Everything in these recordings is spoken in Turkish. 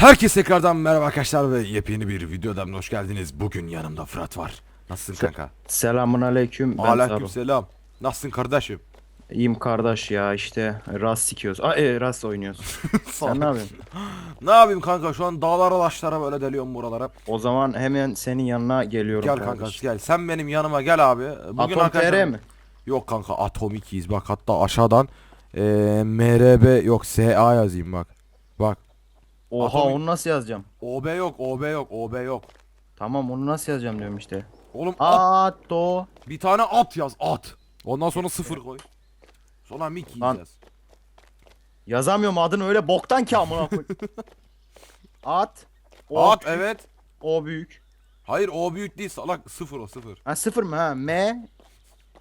Herkese tekrardan merhaba arkadaşlar ve yepyeni bir videodan hoş geldiniz. Bugün yanımda Fırat var. Nasılsın kanka? Selamun aleyküm. Ben Aleyküm Saro. selam. Nasılsın kardeşim? İyiyim kardeş ya işte Rast sikiyoruz. Aa e, Rast oynuyoruz. Sen ne yapıyorsun? Ne yapayım kanka şu an dağlara taşlara böyle deliyorum buralara. O zaman hemen senin yanına geliyorum Gel kanka kardeş. gel. Sen benim yanıma gel abi. Bugün Atom TR mi? Yok kanka Atom 2'yiz bak hatta aşağıdan eee MRB yok SA yazayım. Bak. Oha Atom- onu nasıl yazacağım? OB yok OB yok OB yok. Tamam onu nasıl yazacağım diyorum işte. Oğlum at, Ato. bir tane at yaz at. Ondan sonra sıfır koy. Sonra Mickey Lan. yaz. Yazamıyorum adını öyle boktan ki amına koy. At. O At evet. O büyük. Hayır o büyük değil salak sıfır o sıfır. Ha sıfır mı ha? M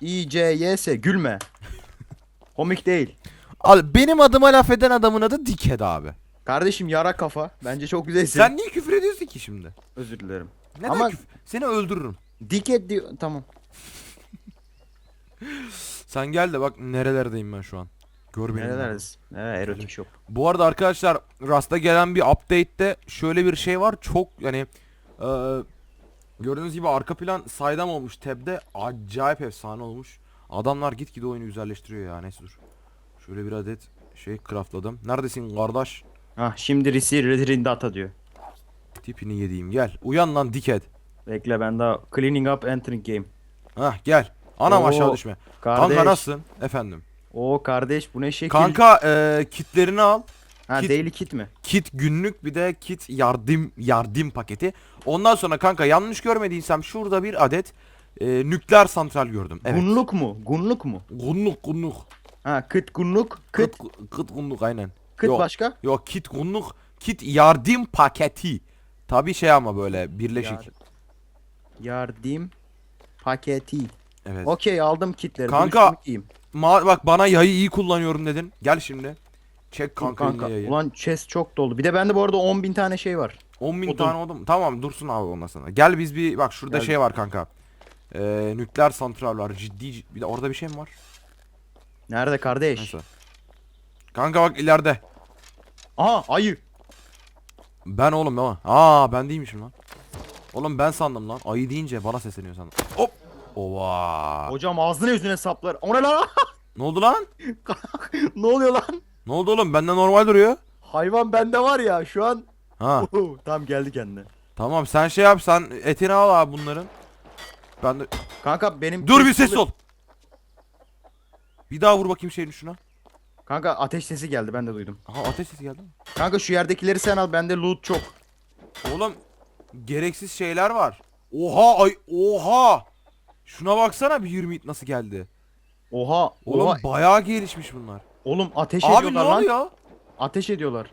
I C Y S gülme. Komik değil. Abi benim adıma laf eden adamın adı Diked abi. Kardeşim yara kafa. Bence çok güzelsin. Sen niye küfür ediyorsun ki şimdi? Özür dilerim. Neden Ama- küfür? Seni öldürürüm. Diket diyor. Tamam. Sen gel de bak nerelerdeyim ben şu an. Gör beni. Nerelerdesin? He erotik shop. Bu arada arkadaşlar Rast'a gelen bir update'te şöyle bir şey var. Çok yani e, gördüğünüz gibi arka plan saydam olmuş tab'de acayip efsane olmuş. Adamlar gitgide oyunu güzelleştiriyor ya neyse dur. Şöyle bir adet şey craftladım. Neredesin kardeş? Hah şimdi receiver data diyor. Tipini yediğim gel. Uyan lan Diked. Bekle ben daha cleaning up entering game. Hah gel. Anam Oo, aşağı düşme. Kardeş. Kanka nasılsın? Efendim. O kardeş bu ne şekil? Kanka e, kitlerini al. ha kit- daily kit mi? Kit günlük bir de kit yardım yardım paketi. Ondan sonra kanka yanlış görmediysem şurada bir adet e, nükleer santral gördüm. Evet. Gunluk mu? Gunluk mu? Gunluk gunluk. Ha kıt gunluk. Kıt. Kıt, kıt gunluk aynen. Kıt yok, başka? Yok kit gunluk. Kit yardım paketi. Tabi şey ama böyle birleşik. Yar- Yardım paketi. Evet. Okey aldım kitleri. Kanka. Ma- bak bana yayı iyi kullanıyorum dedin. Gel şimdi. Çek kanka, Kanka. yayı. Ulan chest çok dolu. Bir de bende bu arada 10 bin tane şey var. 10 bin odun. tane odun. Tamam dursun abi ondan sonra. Gel biz bir bak şurada Gel. şey var kanka. Ee, nükleer santral var. Ciddi bir de orada bir şey mi var? Nerede kardeş? Neyse. Kanka bak ileride. Aha ayı. Ben oğlum ama. Aa ben değilmişim lan. Oğlum ben sandım lan. Ayı deyince bana sesleniyor sandım. Hop. Ova. Hocam ağzına yüzüne saplar. O ne lan? Ne oldu lan? ne oluyor lan? Ne oldu oğlum? Bende normal duruyor. Hayvan bende var ya şu an. Ha. Uhu, Tam geldi kendine. tamam sen şey yap sen etini al abi bunların. Ben de Kanka benim Dur bir ses ol. Bir daha vur bakayım şeyin şuna. Kanka ateş sesi geldi ben de duydum. Aha ateş sesi geldi mi? Kanka şu yerdekileri sen al bende loot çok. Oğlum gereksiz şeyler var. Oha ay oha. Şuna baksana bir 20 nasıl geldi. Oha Oğlum oha. bayağı gelişmiş bunlar. Oğlum ateş Abi ne ediyorlar lan. oluyor? Ateş ediyorlar.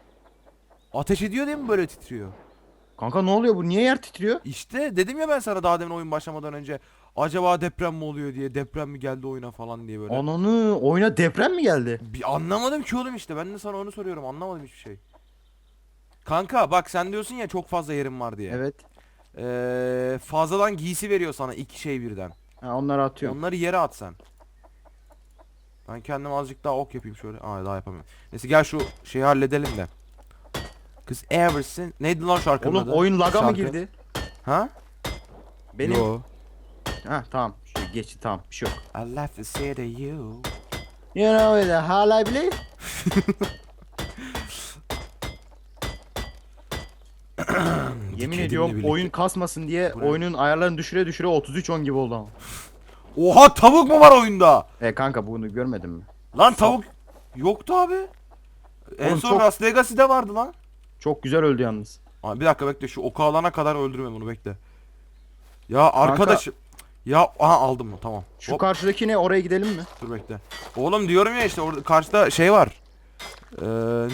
Ateş ediyor diye mi böyle titriyor? Kanka ne oluyor bu niye yer titriyor? İşte dedim ya ben sana daha demin oyun başlamadan önce. Acaba deprem mi oluyor diye deprem mi geldi oyuna falan diye böyle. Ananı oyuna deprem mi geldi? Bir anlamadım ki oğlum işte ben de sana onu soruyorum anlamadım hiçbir şey. Kanka bak sen diyorsun ya çok fazla yerim var diye. Evet. Ee, fazladan giysi veriyor sana iki şey birden. Ha, onları atıyorum. Onları yere at sen. Ben kendim azıcık daha ok yapayım şöyle. Aa daha yapamıyorum. Neyse gel şu şeyi halledelim de. Kız Everson. Neydi lan şarkının Oğlum adı? oyun laga mı Şarkı. girdi? Ha? Benim. Yo. Ha tamam. Şu geçti tamam bir şey yok. I left to say to you. You know it hala I believe. Yemin ediyorum birlikte. oyun kasmasın diye Bu ne? oyunun ayarlarını düşüre düşüre 33 10 gibi oldu ama. Oha tavuk mu var oyunda? E kanka bunu görmedin mi? Lan tavuk yoktu abi. En Oğlum son çok- Las Vegas'te vardı lan. Çok güzel öldü yalnız. Aa, bir dakika bekle şu oku alana kadar öldürme bunu bekle. Ya arkadaş ya aha aldım mı tamam. Şu Hop, karşıdaki ne oraya gidelim mi? dur bekle. Oğlum diyorum ya işte orada karşıda şey var. Ee,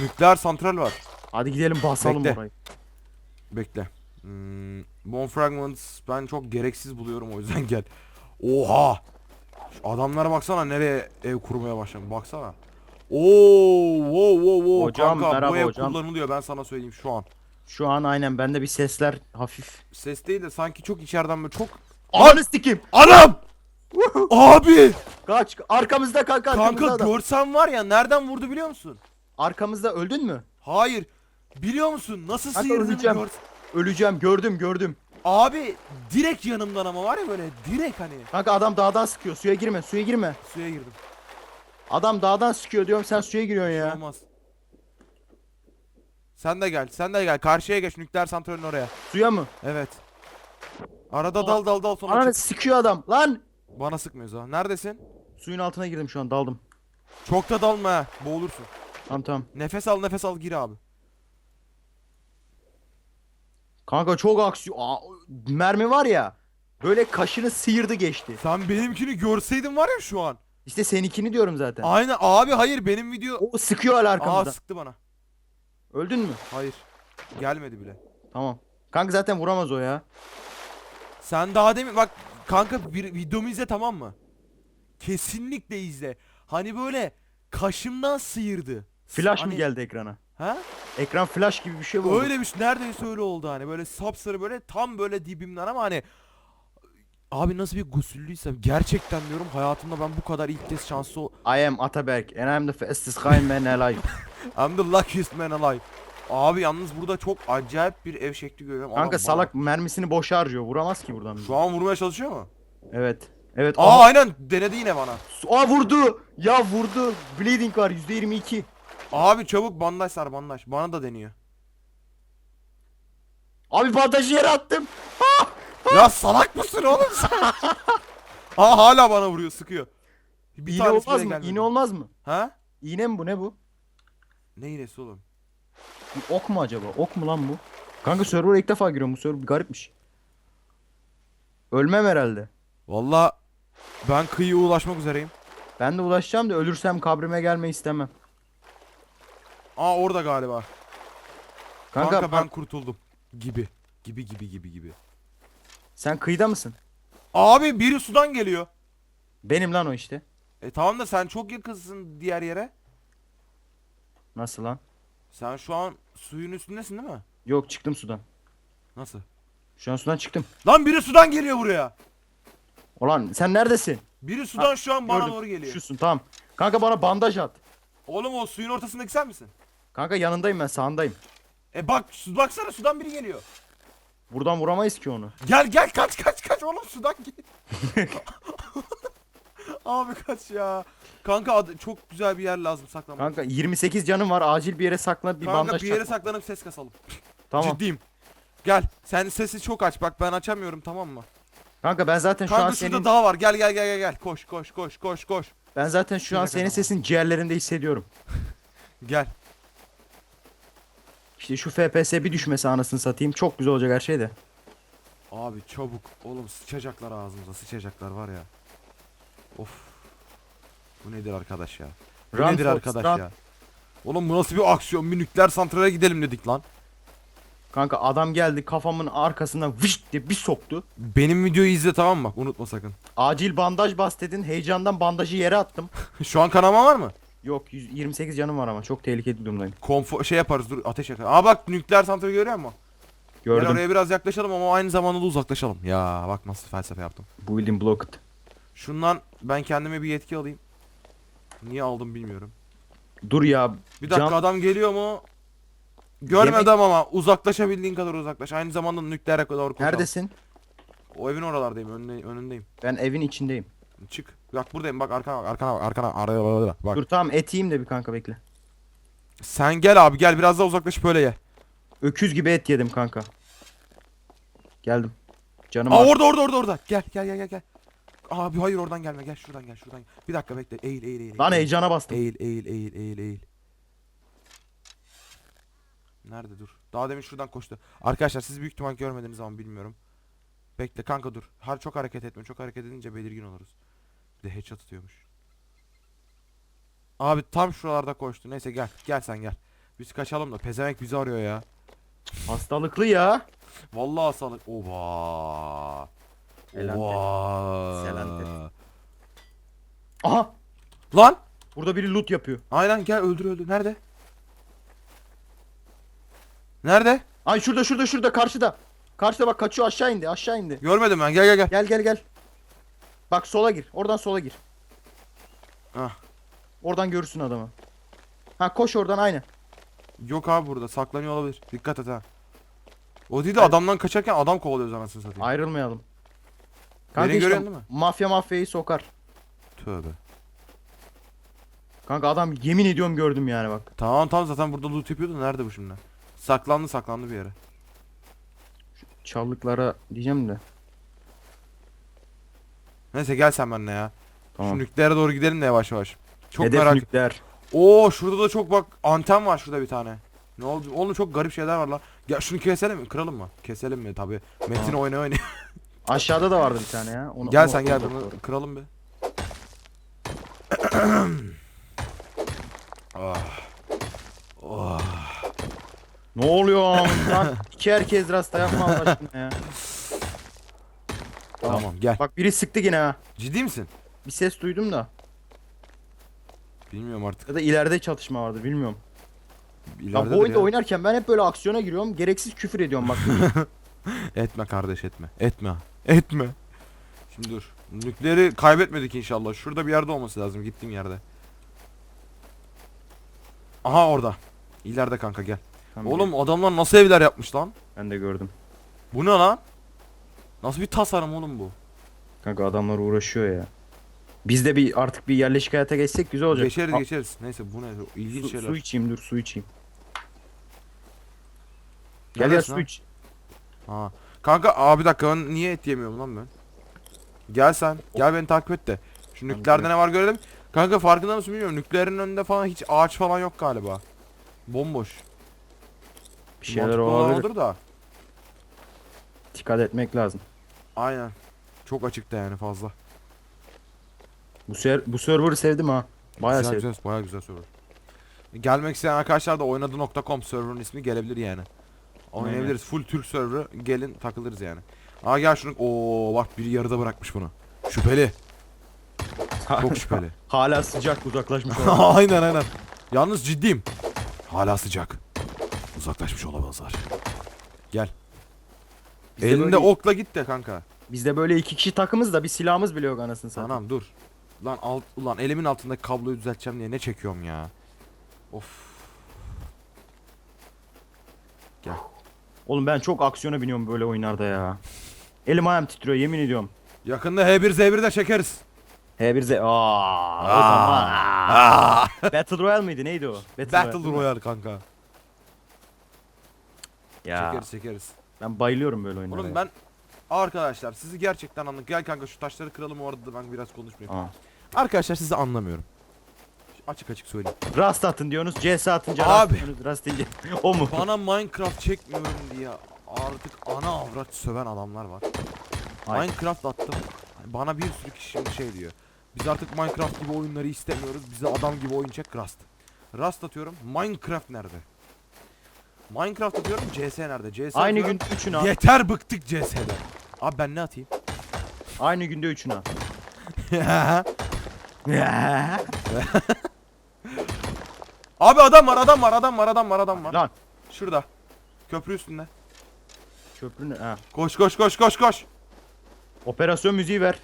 nükleer santral var. Hadi gidelim basalım Bekle. orayı. Bekle. Hmm, Bone Fragments ben çok gereksiz buluyorum o yüzden gel. Oha! Şu adamlara baksana nereye ev kurmaya başlamış baksana. Oo, wow, wow, wow. Hocam, Kanka, bu merhaba ev hocam. kullanılıyor ben sana söyleyeyim şu an. Şu an aynen bende bir sesler hafif. Ses değil de sanki çok içeriden böyle çok... Ananı sikeyim. Anam! Abi! Kaç arkamızda kanka arkamızda Kanka adam. görsen var ya nereden vurdu biliyor musun? Arkamızda öldün mü? Hayır. Biliyor musun nasıl Kanka sıyırdığını öleceğim. gör. Öleceğim gördüm gördüm. Abi direkt yanımdan ama var ya böyle direkt hani Kanka adam dağdan sıkıyor. Suya girme suya girme. suya girdim. Adam dağdan sıkıyor diyorum sen suya giriyorsun ya. Olmaz. Sen de gel, sen de gel. Karşıya geç nükleer santralin oraya. Suya mı? Evet. Arada dal dal dal sonra Ananı çık. sıkıyor adam. Lan. Bana sıkmıyoruz ha. Neredesin? Suyun altına girdim şu an daldım. Çok da dalma ha. Boğulursun. Tamam tamam. Nefes al nefes al gir abi. Kanka çok aksiyon. Aa, mermi var ya. Böyle kaşını sıyırdı geçti. Sen benimkini görseydin var ya şu an. İşte seninkini diyorum zaten. Aynen abi hayır benim video. O sıkıyor hala Aa sıktı bana. Öldün mü? Hayır. Gelmedi bile. Tamam. Kanka zaten vuramaz o ya. Sen daha demin bak kanka bir videomu izle tamam mı? Kesinlikle izle. Hani böyle kaşımdan sıyırdı. Flash Hani- mı geldi ekrana? Ha? Ekran flash gibi bir şey mi oldu? Öyle bir şey neredeyse öyle oldu hani böyle sapsarı böyle tam böyle dibimden ama hani Abi nasıl bir gusüllüysem gerçekten diyorum hayatımda ben bu kadar ilk kez şanslı ol I am Ataberk and I'm the fastest guy man alive. I'm the luckiest man alive Abi yalnız burada çok acayip bir ev şekli görüyorum Kanka Ama salak mermisini boşa harcıyor. Vuramaz ki buradan. Şu an vurmaya çalışıyor mu? Evet. Evet. Aa Aa, aynen denedi yine bana Aa vurdu. Ya vurdu. Bleeding var %22. Abi çabuk bandaj sar bandaj bana da deniyor Abi bandajı yere attım. Ya salak mısın oğlum sen? Aa hala bana vuruyor sıkıyor bir İğne tanesi olmaz bile mı? gelmedi. İğne olmaz mı? Ha? İğne mi bu ne bu? Ne iğnesi oğlum? Bir ok mu acaba? Ok mu lan bu? Kanka server ilk defa giriyorum. Bu server garipmiş. Ölmem herhalde. Valla ben kıyıya ulaşmak üzereyim Ben de ulaşacağım da ölürsem kabrime gelmeyi istemem. Aa orada galiba Kanka, Kanka, ben ben... kurtuldum. Gibi. Gibi gibi gibi gibi. sen kıyıda mısın? Abi biri sudan geliyor. Benim lan o işte. E tamam da sen çok yakınsın diğer yere. Nasıl lan? Sen şu an suyun üstündesin değil mi? Yok çıktım sudan. Nasıl? Şu an sudan çıktım. Lan biri sudan geliyor buraya. Ulan sen neredesin? Biri sudan şu an bana Gördüm. doğru geliyor. Şusun tamam. Kanka bana bandaj at. Oğlum o suyun ortasındaki sen misin? Kanka yanındayım ben sağındayım. E bak su, baksana sudan biri geliyor. Buradan vuramayız ki onu. Gel gel kaç kaç kaç oğlum sudan gel. Abi kaç ya. Kanka adı, çok güzel bir yer lazım saklamak. Kanka 28 canım var acil bir yere sakla bir Kanka bandaj bir yere çak. saklanıp ses kasalım. Tamam. Ciddiyim. Gel. Sen sesi çok aç. Bak ben açamıyorum tamam mı? Kanka ben zaten şu Kanka an şurada senin daha var. Gel gel gel gel gel. Koş koş koş koş koş. ben zaten şu an senin sesin ciğerlerinde hissediyorum. Gel. İşte şu FPS bir düşmesi anasını satayım çok güzel olacak her şey de. Abi çabuk. Oğlum sıçacaklar ağzımıza. Sıçacaklar var ya. Of. Bu nedir arkadaş ya? Bu Run nedir Fox, arkadaş run. ya? Oğlum bu nasıl bir aksiyon? Bir nükleer santrale gidelim dedik lan. Kanka adam geldi kafamın arkasından vış diye bir soktu. Benim videoyu izle tamam mı? Unutma sakın. Acil bandaj bas dedin. Heyecandan bandajı yere attım. Şu an kanama var mı? Yok 100 28 canım var ama çok tehlikeli durumdayım. Konfor şey yaparız dur ateş yakar. Aa bak nükleer santrali görüyor musun? Gel Gördüm. oraya biraz yaklaşalım ama aynı zamanda da uzaklaşalım. Ya bak nasıl felsefe yaptım. Building blocked. Şundan ben kendime bir yetki alayım. Niye aldım bilmiyorum. Dur ya. Bir dakika Can- adam geliyor mu? Görmedim ama uzaklaşabildiğin kadar uzaklaş. Aynı zamanda nükleere doğru koşalım. Neredesin? O evin oralardayım. Önüne, önündeyim. Ben evin içindeyim. Çık. Bak buradayım. Bak arkana bak. Arkana bak. Arkana. Araya bak. Dur tamam et yiyeyim de bir kanka bekle. Sen gel abi gel biraz daha uzaklaş böyle ye. Öküz gibi et yedim kanka. Geldim. Canım Aa var. orada orada orada orada. Gel gel gel gel. Abi hayır oradan gelme. Gel şuradan gel şuradan. Gel. Bir dakika bekle. Eğil eğil eğil. Lan eğil. heyecana bastım. Eğil eğil eğil eğil eğil. Nerede dur? Daha demin şuradan koştu. Arkadaşlar siz büyük ihtimal görmediğiniz zaman bilmiyorum. Bekle kanka dur. Har çok hareket etme. Çok hareket edince belirgin oluruz. Bir de headshot atıyormuş. Abi tam şuralarda koştu. Neyse gel. Gel sen gel. Biz kaçalım da pezevenk bizi arıyor ya. Hastalıklı ya. Vallahi sağlık. Oba. Elante. Oba. Selante. Aha. Lan. Burada biri loot yapıyor. Aynen gel öldür öldür. Nerede? Nerede? Ay şurada şurada şurada karşıda. Karşıda bak kaçıyor aşağı indi aşağı indi. Görmedim ben. Gel gel gel. Gel gel gel. Bak sola gir. Oradan sola gir. Ah. Oradan görürsün adamı. Ha koş oradan aynı. Yok abi burada saklanıyor olabilir. Dikkat et ha. O değil de adamdan kaçarken adam kovalıyoruz anasını satayım. Ayrılmayalım. Beni Kanka işte görüyorsun değil mi? mafya mafyayı sokar. Tövbe. Kanka adam yemin ediyorum gördüm yani bak. Tamam tamam zaten burada loot yapıyordu. Nerede bu şimdi? Saklandı saklandı bir yere. Çallıklara diyeceğim de. Neyse gel sen benimle ya. Tamam. Şu nükleere doğru gidelim de yavaş yavaş. Çok Hedef merak nükleer. Oo şurada da çok bak anten var şurada bir tane. Ne oldu? Oğlum çok garip şeyler var lan. Ya şunu keselim mi? Kıralım mı? Keselim mi tabi. Metin oyna oyna. Aşağıda da vardı bir tane ya. Onu, gel onu- sen gel bunu kıralım bir. ah. Oh. Ne oluyor lan? İki herkes rasta yapma Allah aşkına ya. Tamam gel. Bak biri sıktı yine ha. Ciddi misin? Bir ses duydum da. Bilmiyorum artık. Ya da ileride çatışma vardı bilmiyorum. Ya İleride bu oyunda oynarken ben hep böyle aksiyona giriyorum. Gereksiz küfür ediyorum bak. Etme kardeş etme. Etme. Etme. Şimdi dur. Nükleeri kaybetmedik inşallah. Şurada bir yerde olması lazım gittiğim yerde. Aha orada. İleride kanka gel. Tamam, Oğlum adamlar nasıl evler yapmış lan? Ben de gördüm. Bu ne lan? Nasıl bir tasarım oğlum bu? Kanka adamlar uğraşıyor ya. Biz de bir artık bir yerleşik hayata geçsek güzel olacak. Geçeriz geçeriz. Neyse bu ne? İlginç su, şeyler. su içeyim dur su içeyim. Gel ya su iç. Ha. Kanka abi dakika ben niye et yemiyorum lan ben? Gel sen. Gel beni takip et de. Şu nükleerde ne var görelim. Kanka farkında mısın bilmiyorum. Nükleerin önünde falan hiç ağaç falan yok galiba. Bomboş. Bir şeyler Mantıklı olan olabilir. olur da. Dikkat etmek lazım. Aynen. Çok açıkta yani fazla. Bu ser bu server'ı sevdim ha. Bayağı güzel, sevdim. güzel, bayağı güzel server. Gelmek isteyen arkadaşlar da oynadı.com server'ın ismi gelebilir yani. Oynayabiliriz. Full Türk server'ı gelin takılırız yani. Aa gel şunu. Oo bak biri yarıda bırakmış bunu. Şüpheli. Çok şüpheli. Hala sıcak uzaklaşmış aynen aynen. Yalnız ciddiyim. Hala sıcak. Uzaklaşmış olamazlar. Gel. Biz de Elinde böyle- okla git de kanka. Biz de böyle iki kişi takımız da bir silahımız bile yok anasını satayım. Anam dur. Lan alt ulan elimin altındaki kabloyu düzelteceğim diye ne çekiyorum ya. Of. Oğlum ben çok aksiyona biniyorum böyle oyunlarda ya. Elim ayağım titriyor yemin ediyorum. Yakında H1Z1 de çekeriz. H1Z Aa, o zaman. Battle Royale mıydı neydi o? Battle Royale kanka. Ya Çekeriz çekeriz. ben bayılıyorum böyle oyunlara. Oğlum ben arkadaşlar sizi gerçekten anladım. Gel kanka şu taşları kıralım orada da ben biraz konuşmayayım. Aa. Arkadaşlar sizi anlamıyorum. Açık açık söyleyeyim. Rast atın diyorsunuz, CS atınca Abi. rast diyorsunuz, rast deyince o mu? Bana Minecraft çekmiyorum diye artık ana avrat söven adamlar var. Ay. Minecraft attım. Bana bir sürü kişi şimdi şey diyor. Biz artık Minecraft gibi oyunları istemiyoruz. Bize adam gibi oyun çek Rust. Rust atıyorum. Minecraft nerede? Minecraft atıyorum. CS nerede? CS Aynı atıyorum. gün üçünü at. Yeter bıktık CS'den. Abi ben ne atayım? Aynı günde üçünü at. Abi adam var adam var adam var adam var adam var. Lan. Şurada. Köprü üstünde. Köprü ne? Koş koş koş koş koş. Operasyon müziği ver.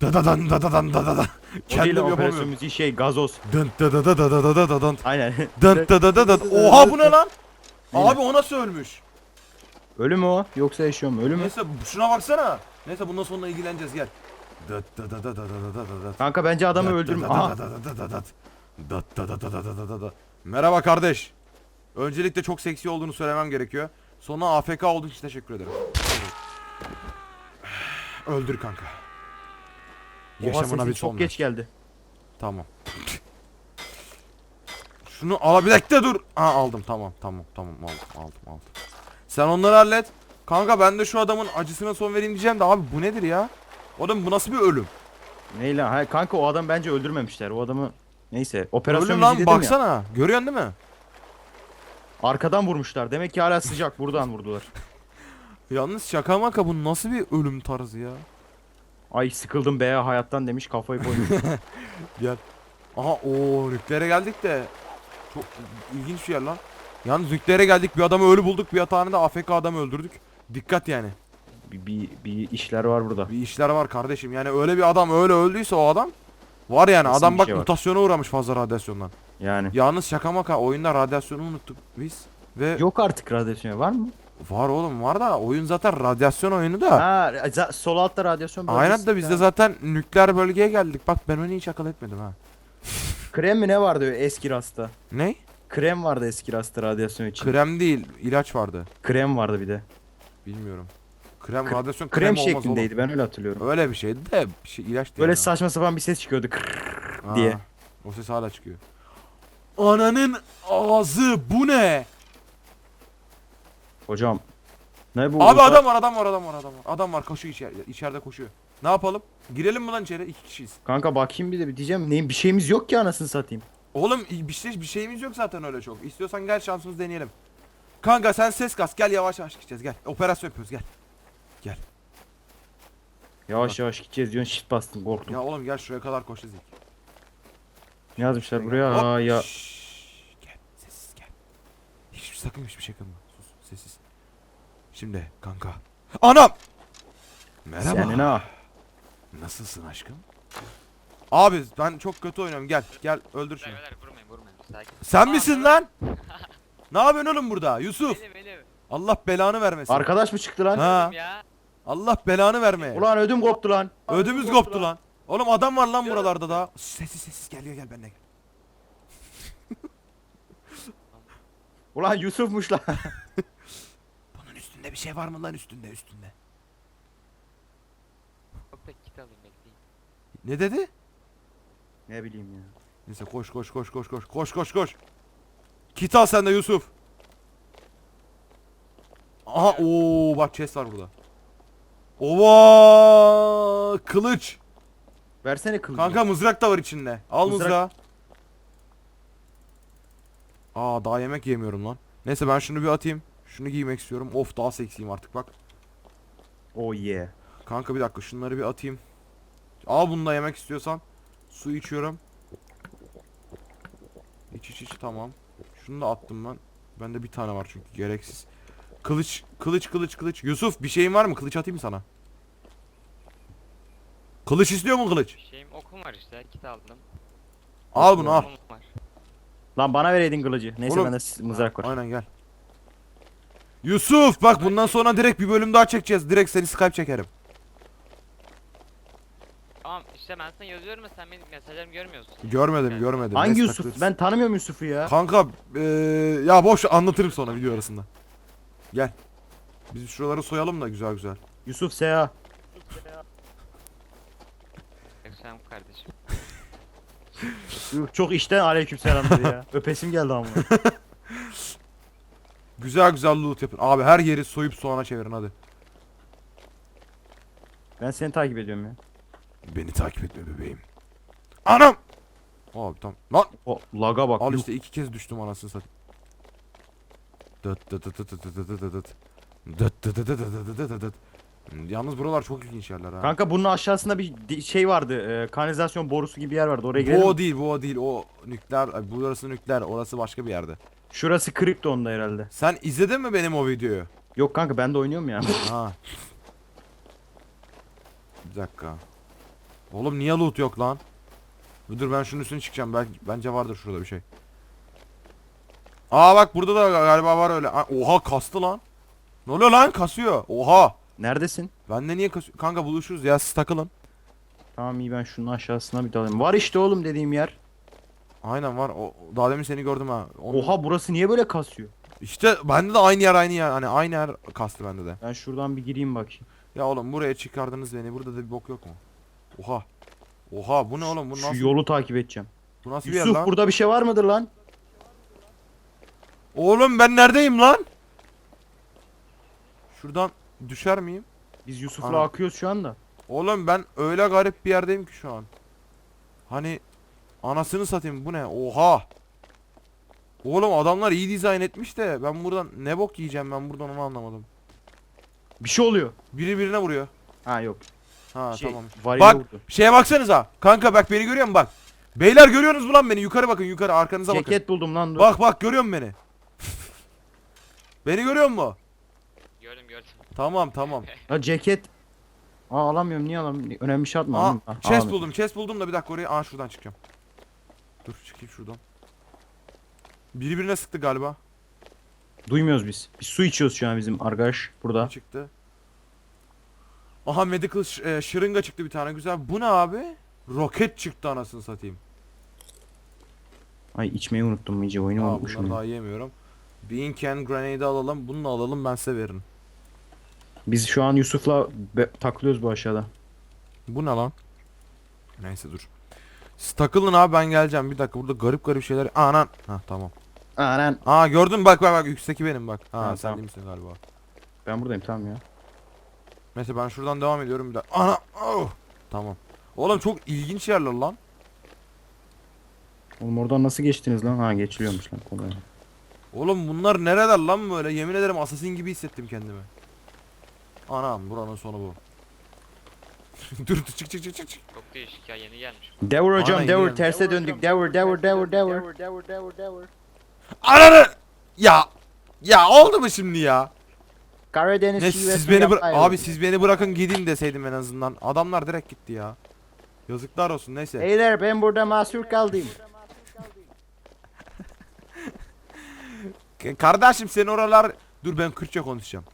Dadadan dadadan dadadan. O değil Kendim operasyon müziği şey gazoz. Dın dadada dadada dadadan. Aynen. Dın dadada dadada. Oha bu ne lan? Neyle? Abi o nasıl ölmüş? Ölü mü o? Yoksa yaşıyor mu? Ölü mü? Neyse şuna baksana. Neyse bundan sonra ilgileneceğiz gel. Dıt dıt dıt dıt dıt dıt dıt. Kanka bence adamı öldürme. Aha. Dıt dıt dıt dıt dıt. Da da da da da da da da. Merhaba kardeş. Öncelikle çok seksi olduğunu söylemem gerekiyor. Sonra AFK olduğun için teşekkür ederim. Öldür kanka. Oha Yaşamına bir son çok geç geldi. Tamam. Şunu al bir dakika dur. Ha aldım tamam tamam tamam aldım aldım aldım. Sen onları hallet. Kanka ben de şu adamın acısına son vereyim diyeceğim de abi bu nedir ya? Oğlum bu nasıl bir ölüm? Neyle? Hayır, kanka o adam bence öldürmemişler. O adamı neyse operasyon ölüm lan dedim ya. baksana. Görüyorsun değil mi? Arkadan vurmuşlar. Demek ki hala sıcak. Buradan vurdular. Yalnız şaka maka bu nasıl bir ölüm tarzı ya? Ay sıkıldım be hayattan demiş kafayı koymuş. Gel. Aha o nükleere geldik de çok ilginç bir yer lan. Yalnız nükleere geldik bir adamı ölü bulduk bir yatağında AFK adamı öldürdük. Dikkat yani. bir, bir, bir işler var burada. Bir işler var kardeşim. Yani öyle bir adam öyle öldüyse o adam var yani Kesin adam bir bak şey var. mutasyona uğramış fazla radyasyondan. Yani. Yalnız şaka maka oyunda radyasyonu unuttuk biz. Ve Yok artık radyasyon var mı? var oğlum var da oyun zaten radyasyon oyunu da. Ha, za- sol altta radyasyon. Aynen de biz de ya. zaten nükleer bölgeye geldik. Bak ben onu hiç akıl etmedim ha. Krem mi ne vardı eski rasta? Ne? Krem vardı eski rasta radyasyon için. Krem değil, ilaç vardı. Krem vardı bir de. Bilmiyorum. Krem radyasyon krem, Krem şeklindeydi ben öyle hatırlıyorum. Öyle bir şeydi de bir şey ilaç değil. Böyle ya. saçma sapan bir ses çıkıyordu. Krrrr. Ha, diye. O ses hala çıkıyor. Ananın ağzı bu ne? Hocam. Ne bu? Abi adam var adam var adam var adam var. Adam var koşuyor içeride, içeride koşuyor. Ne yapalım? Girelim mi lan içeri? İki kişiyiz. Kanka bakayım bir de bir diyeceğim. Neyin bir şeyimiz yok ki anasını satayım. Oğlum bir şey bir şeyimiz yok zaten öyle çok. İstiyorsan gel şansımızı deneyelim. Kanka sen ses kas gel yavaş yavaş gideceğiz gel. Operasyon yapıyoruz gel. Yavaş yavaş gideceğiz diyorsun shit bastım korktum. Ya oğlum gel şuraya kadar koşacağız ilk. Ne yazmışlar buraya? Hop, Ha ya. şşş, gel sessiz gel. Hiç sakın hiçbir şey kılma. Sus sessiz. Şimdi kanka. Anam! Merhaba. Senin ha. Nasılsın aşkım? Abi ben çok kötü oynuyorum gel. Gel öldür şunu. Beyler vurmayın vurmayın. Sakin. Sen Aa, misin lan? ne yapıyorsun oğlum burada? Yusuf. Benim benim. Allah belanı vermesin. Arkadaş mı çıktı lan? Ha. Ya. Allah belanı vermeye. Ulan ödüm koptu lan. Ödümüz koptu lan. Oğlum adam var lan buralarda da. Sessiz sessiz gel gel gel benimle gel. Ulan Yusuf'muş lan. Bunun üstünde bir şey var mı lan üstünde üstünde? Çok da kit alayım bekleyin. Ne dedi? ne bileyim ya. Neyse koş koş koş koş koş koş koş koş. Kit al sen de Yusuf. Aha ooo bak chest var burada. Ova kılıç. Versene kılıcı. Kanka mızrak da var içinde. Al Mızrak- mızrağı. Aa daha yemek yemiyorum lan. Neyse ben şunu bir atayım. Şunu giymek istiyorum. Of daha seksiyim artık bak. Oh yeah. Kanka bir dakika şunları bir atayım. Al bunu da yemek istiyorsan. Su içiyorum. İç iç iç tamam. Şunu da attım ben. Bende bir tane var çünkü gereksiz. Kılıç kılıç kılıç kılıç. Yusuf bir şeyin var mı? Kılıç atayım mı sana? Kılıç istiyor mu kılıç? Bir şeyim okum var işte kit aldım. Al bunu al. Okum var. Lan bana vereydin kılıcı. Neyse Oğlum- bende s- mızrak var. Aynen gel. Yusuf bak bundan sonra direkt bir bölüm daha çekeceğiz. Direkt seni Skype çekerim. Tamam işte ben sana yazıyorum da sen benim mesajlarımı görmüyorsun. Görmedim görmedim. Hangi Neyse, Yusuf? takılırız. Ben tanımıyorum Yusuf'u ya. Kanka eee, ya boş anlatırım sonra video arasında. Gel. Biz şuraları soyalım da güzel güzel. Yusuf Seha. Selam kardeşim. Yok, Çok işten aleykümselam dedi ya. Öpesim geldi ama. Güzel güzel loot yapın. Abi her yeri soyup soğana çevirin hadi. Ben seni takip ediyorum ya. Beni takip etme bebeğim. Anam! Abi tamam. Lan O laga bak. al yuh. işte iki kez düştüm anasını satayım. Yalnız buralar çok ilginç yerler ha. Kanka bunun aşağısında bir şey vardı. E, kanalizasyon borusu gibi bir yer vardı. Oraya girelim. Bu o değil, bu o değil. O nükleer, burası nükleer, orası başka bir yerde. Şurası Krypton'da herhalde. Sen izledin mi benim o videoyu? Yok kanka ben de oynuyorum ya. Ha. Bir dakika. Oğlum niye loot yok lan? Dur ben şunun üstüne çıkacağım. Belki, bence vardır şurada bir şey. Aa bak burada da galiba var öyle. Oha kastı lan. Ne oluyor lan kasıyor. Oha. Neredesin? Bende niye kasıyor? Kanka buluşuruz ya siz takılın. Tamam iyi ben şunun aşağısına bir dalayım. Var işte oğlum dediğim yer. Aynen var. O, daha demin seni gördüm ha. Onun- Oha burası niye böyle kasıyor? İşte bende de aynı yer aynı yer. Hani aynı yer kastı bende de. Ben şuradan bir gireyim bakayım. Ya oğlum buraya çıkardınız beni. Burada da bir bok yok mu? Oha. Oha bu ne oğlum? Bu Şu nasıl, yolu takip edeceğim. bu nasıl bir yer Yusuf lan? burada bir şey var mıdır lan? Oğlum ben neredeyim lan? Şuradan düşer miyim? Biz Yusuf'la Ana. akıyoruz şu anda. Oğlum ben öyle garip bir yerdeyim ki şu an. Hani anasını satayım bu ne? Oha. Oğlum adamlar iyi dizayn etmiş de ben buradan ne bok yiyeceğim ben buradan onu anlamadım. Bir şey oluyor. Biri birine vuruyor. Ha yok. Ha şey, tamam. Bak vurdu. şeye baksanıza. Kanka bak beni görüyor musun bak. Beyler görüyorsunuz mu lan beni? Yukarı bakın yukarı arkanıza bakın. Ceket buldum lan dur. Bak bak görüyor musun beni? Beni görüyor musun? Gördüm gördüm. Tamam tamam. Ha ceket. Aa alamıyorum niye alamıyorum? Önemli şey atma. Aa, alayım. Chest alamıyorum. buldum chest buldum da bir dakika oraya. Aa şuradan çıkacağım. Dur çıkayım şuradan. Birbirine sıktı galiba. Duymuyoruz biz. Biz su içiyoruz şu an bizim arkadaş burada. Çıktı. Aha medical ş- e, şırınga çıktı bir tane güzel. Bu ne abi? Roket çıktı anasını satayım. Ay içmeyi unuttum iyice oyunu Aa, unutmuşum. ya. daha yemiyorum. Bean can grenade'i alalım. Bunu da alalım ben size veririm. Biz şu an Yusuf'la be- takılıyoruz bu aşağıda. Bu ne lan? Neyse dur. Siz takılın abi ben geleceğim. Bir dakika burada garip garip şeyler. Anan. Ha tamam. Anan. Aa gördün mü? bak bak bak üstteki benim bak. Ha, Ha, sen tamam. değil misin galiba? Ben buradayım tamam ya. Mesela ben şuradan devam ediyorum bir dakika. Ana. Oh. Tamam. Oğlum çok ilginç yerler lan. Oğlum oradan nasıl geçtiniz lan? Ha geçiliyormuş lan kolay. Oğlum bunlar nereler lan böyle? Yemin ederim assassin gibi hissettim kendimi. Anam buranın sonu bu. dur dur, çık çık çık çık. çık. Çok değişik ya yeni gelmiş. Devur hocam Aynen, devur gidelim. terse döndük. Devur devur devur devur. Ananı! Ya! Ya oldu mu şimdi ya? Karadeniz Ne şivesi siz beni bıra- abi siz beni bırakın gidin deseydim en azından. Adamlar direkt gitti ya. Yazıklar olsun neyse. Beyler ben burada mahsur kaldım. Kardeşim sen oralar dur ben Kürtçe konuşacağım.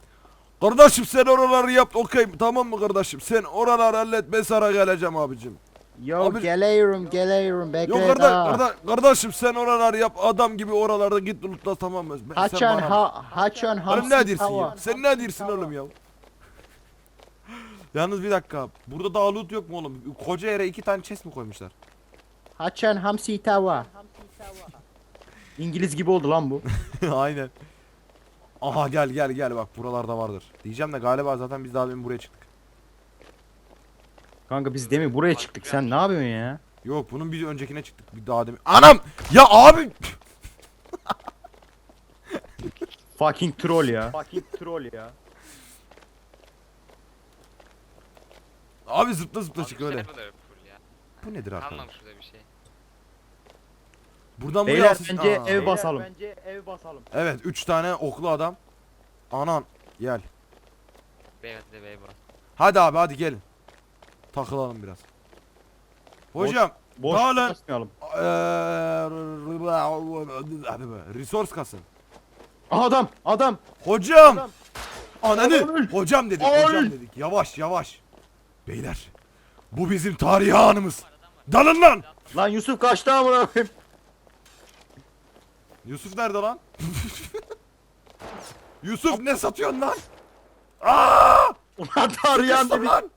Kardeşim sen oraları yap okey tamam mı kardeşim? Sen oraları hallet ben sana geleceğim abicim. Yo Abi- geliyorum geliyorum bekle Yok kardeş, daha. kardeş, kardeşim sen oraları yap adam gibi oralarda git lootla tamam mı? Ben- Haçan bana- ha haçan Oğlum hamsi ne diyorsun tava. ya? Sen ne diyorsun oğlum ya? Yalnız bir dakika. Burada daha loot yok mu oğlum? Koca yere iki tane chest mi koymuşlar? Haçan hamsi tava. İngiliz gibi oldu lan bu. Aynen. Aha gel gel gel bak buralarda vardır. Diyeceğim de galiba zaten biz daha demin buraya çıktık. Kanka biz demin buraya çıktık. Sen ne yapıyorsun ya? Yok bunun bir öncekine çıktık bir daha demin. Anam! Ya abi! Fucking troll ya. Fucking troll ya. Abi zıpla zıpla Abi çık şey öyle. ya. Bu nedir arkadaş? Kalmamış şurada bir şey. Buradan buraya Beyler asist- bence Aa. ev basalım. Bence ev basalım. Evet 3 tane oklu adam. Anan gel. Beyazlı bey bas. Hadi abi hadi gelin. Takılalım biraz. Hocam Boş Daha lan. basmayalım. eee, resource kasın. Aha, Adam adam. Hocam. Adam. Ananı. Adam. Hocam dedik. Ay. Hocam dedik. Yavaş yavaş. Beyler. Bu bizim tarihi anımız. Dalın lan. Lan Yusuf kaçtı amına koyayım. Yusuf nerede lan? Yusuf ne satıyorsun lan? Aa! Ulan Yusuf dedi. lan.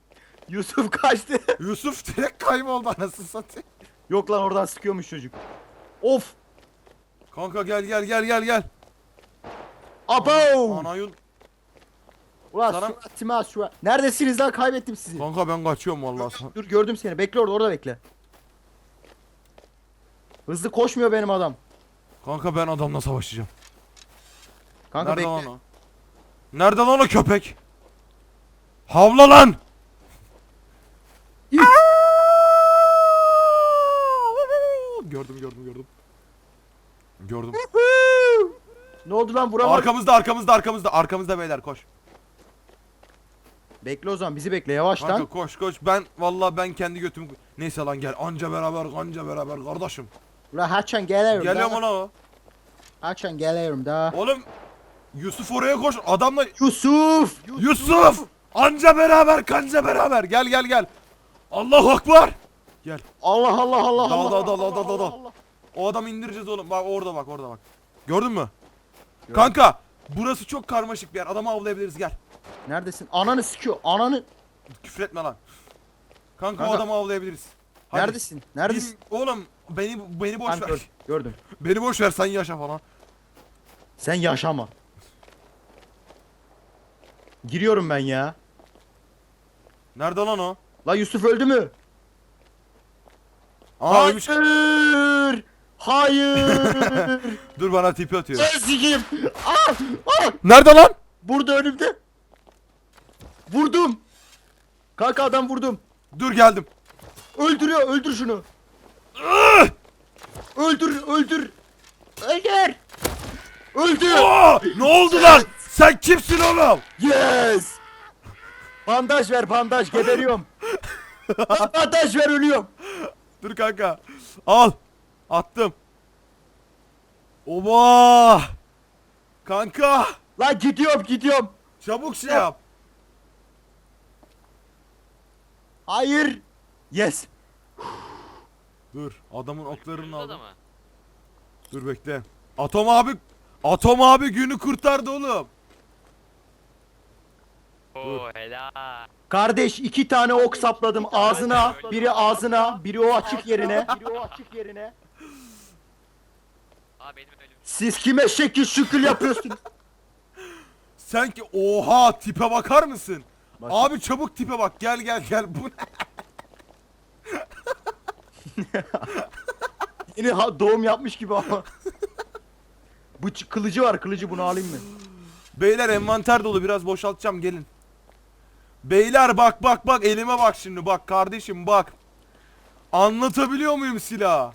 Yusuf kaçtı. Yusuf direkt kayboldu anasını satayım. Yok lan oradan sıkıyormuş çocuk. Of. Kanka gel gel gel gel gel. Abo. Anayun. Ulan Sana- suratıma surat. Neredesiniz lan kaybettim sizi. Kanka ben kaçıyorum vallahi. sana. Dur gördüm seni. Bekle orada orada bekle. Hızlı koşmuyor benim adam. Kanka ben adamla savaşacağım. Kanka Nerede bekle. lan o? Nerede lan o köpek? Havla lan! İh! gördüm gördüm gördüm. Gördüm. Ne oldu lan vuramadım. Arkamızda arkamızda arkamızda arkamızda beyler koş. Bekle o zaman bizi bekle yavaş Kanka koş koş ben vallahi ben kendi götümü neyse lan gel anca beraber anca beraber kardeşim. Ulan Haçan geliyorum. Geliyorum daha. ona o. Haçan geliyorum daha. Oğlum Yusuf oraya koş adamla Yusuf. Yusuf anca beraber kanca beraber gel gel gel. Allahu akbar. Gel. Allah Allah Allah Dal, Allah. dal, dal, dal, dal, dal. O adamı indireceğiz oğlum. Bak orada bak orada bak. Gördün mü? Gördüm. Kanka burası çok karmaşık bir yer. Adamı avlayabiliriz gel. Neredesin? Ananı sikiyor. Ananı. Küfür etme lan. Kanka, o Kanka. adamı avlayabiliriz. Hadi. Neredesin? Neredesin? Bin- oğlum beni beni boş Tamam, ver. gördüm. gördüm. Beni boş ver sen yaşa falan. Sen yaşama. Giriyorum ben ya. Nerede lan o? La Yusuf öldü mü? Aa ölmüş. Hayır. Hayır. Dur bana tipi atıyor. Sikeyim. Ah! Ah! Nerede lan? Burada önümde. Vurdum. Kanka adam vurdum. Dur geldim. Öldürüyor. Öldür şunu. öldür. Öldür. Öldür. Öldü. Aa, ne oldu lan? Sen kimsin oğlum? Yes. Bandaj ver bandaj geberiyorum. bandaj ver ölüyorum. Dur kanka. Al. Attım. Oba! Kanka! Lan gidiyorum gidiyorum. Çabuk şey yap. Hayır. Yes. Dur adamın oklarını aldım. adamı. Dur bekle. Atom abi Atom abi günü kurtardı oğlum. Oo helal. Kardeş iki tane ok sapladım ağzına. Biri ağzına, biri o açık yerine. Biri o açık yerine. Aa benim ölüm. Siz kime şekil şükül yapıyorsunuz? Sen ki oha tipe bakar mısın? Bak- Abi çabuk tipe bak gel gel gel bu ne? Yeni ha- doğum yapmış gibi ama. Bu ç- kılıcı var kılıcı bunu alayım mı? Beyler envanter dolu biraz boşaltacağım gelin. Beyler bak bak bak elime bak şimdi bak kardeşim bak. Anlatabiliyor muyum silah?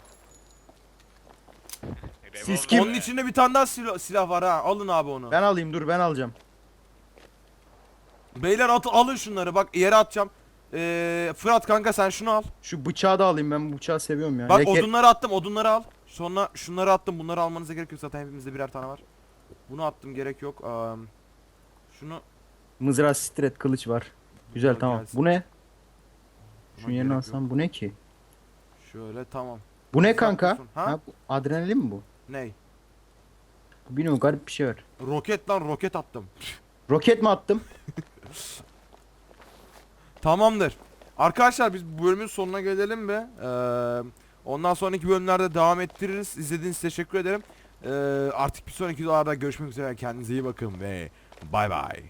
Siz kim? Onun içinde bir tane daha silah, silah var ha alın abi onu. Ben alayım dur ben alacağım. Beyler at, alın şunları bak yere atacağım. Ee, Fırat kanka sen şunu al. Şu bıçağı da alayım ben bu bıçağı seviyorum ya. Bak Leke- odunları attım odunları al. Sonra şunları attım bunları almanıza gerek yok zaten hepimizde birer tane var. Bunu attım gerek yok. Eee, şunu Mızrağı stret kılıç var. Güzel Bunlar tamam. gelsin. Bu ne? Buna Şunun yerine gerek yok. alsam bu ne ki? Şöyle tamam. Bu ne kanka? Ha? Ha? bu adrenalin mi bu? Ney? Bilmiyorum garip bir şey var. Roket lan roket attım. Roket mi attım? Tamamdır. Arkadaşlar biz bu bölümün sonuna gelelim be. Ee, ondan sonraki bölümlerde devam ettiririz. İzlediğiniz için teşekkür ederim. Ee, artık bir sonraki videolarda görüşmek üzere. Kendinize iyi bakın ve bay bay.